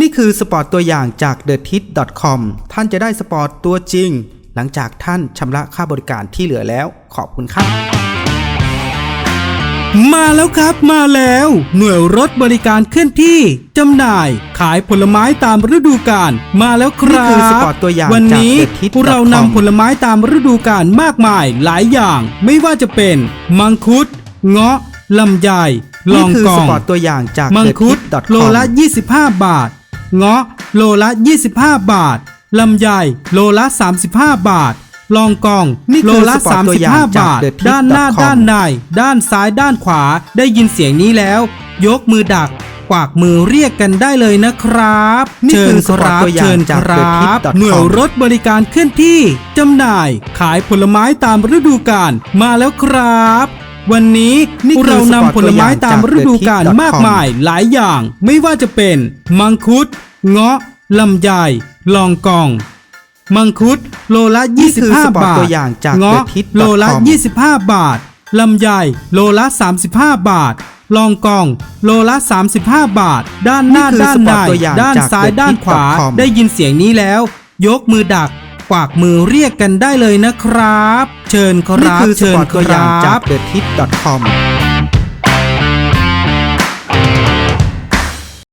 นี่คือสปอร์ตตัวอย่างจาก t h e t i t c o m ท่านจะได้สปอร์ตตัวจริง หลังจากท่านชำระค่าบริการที่เหลือแล้ว ขอบคุณครับ มาแล้วครับมาแล้ว หน่วยรถบริการเคลื่อนที่จำหน่าย ขายผลไม้ตามฤดูกาลมาแล้วครับนี่คือสปอร์ตตัวอย่างวันนี้จากเรานำผลไม้ตามฤดูกาลมากมายหลายอย่าง ไม่ว่าจะเป็น มังคุด เงาะลำไยลนี่องคือกอสงปอร์ตตัวอย่างจากมังคุดโลละ 25 บาท เงาะโลละ 25 บาท ลำไยโลละ 35 บาท ลองกองนี่โลคือละสปอร์ตตัวอย่าง35จากบาท TheTip.com ด้านหน้าด้านใน ด้านซ้ายด้านขวาได้ยินเสียงนี้แล้ว ยกมือดักกวากมือเรียกกันได้เลยนะครับนี่เชิคืญอสคปอร์ตรับตัวอย่างเชิญจากครับ TheTip.com หน่วยรถบริการเคลื่อนที่จำหน่าย ขายผลไม้ตามฤดูกาลมาแล้วครับ วันนี้นี่คือเรานำผลไม้ตามฤดูกาลสปอร์ตตัวอย่างจากมากมายหลายอย่าง ไม่ว่าจะเป็น มังคุด เงาะลำไยลองกอง มังคุดโลละนี่คือสปอร์ต25 บาทตัวอย่างจากเงาะ TheTip.com โลละ 25 บาทลำไยโลละ 35 บาท ลองกอง โลละ 35 บาท ด้านหน้านี่คือด้านสปในอร์ตตัวอย่างด้านจากซ้ายด้านขวา TheTip.com ได้ยินเสียงนี้แล้ว ยกมือดักกวากมือเรียกกันได้เลยนะครับ เชิญคนี่รับคือสเชิปญอร์ตคตัวอย่างรัจากบ TheTip.com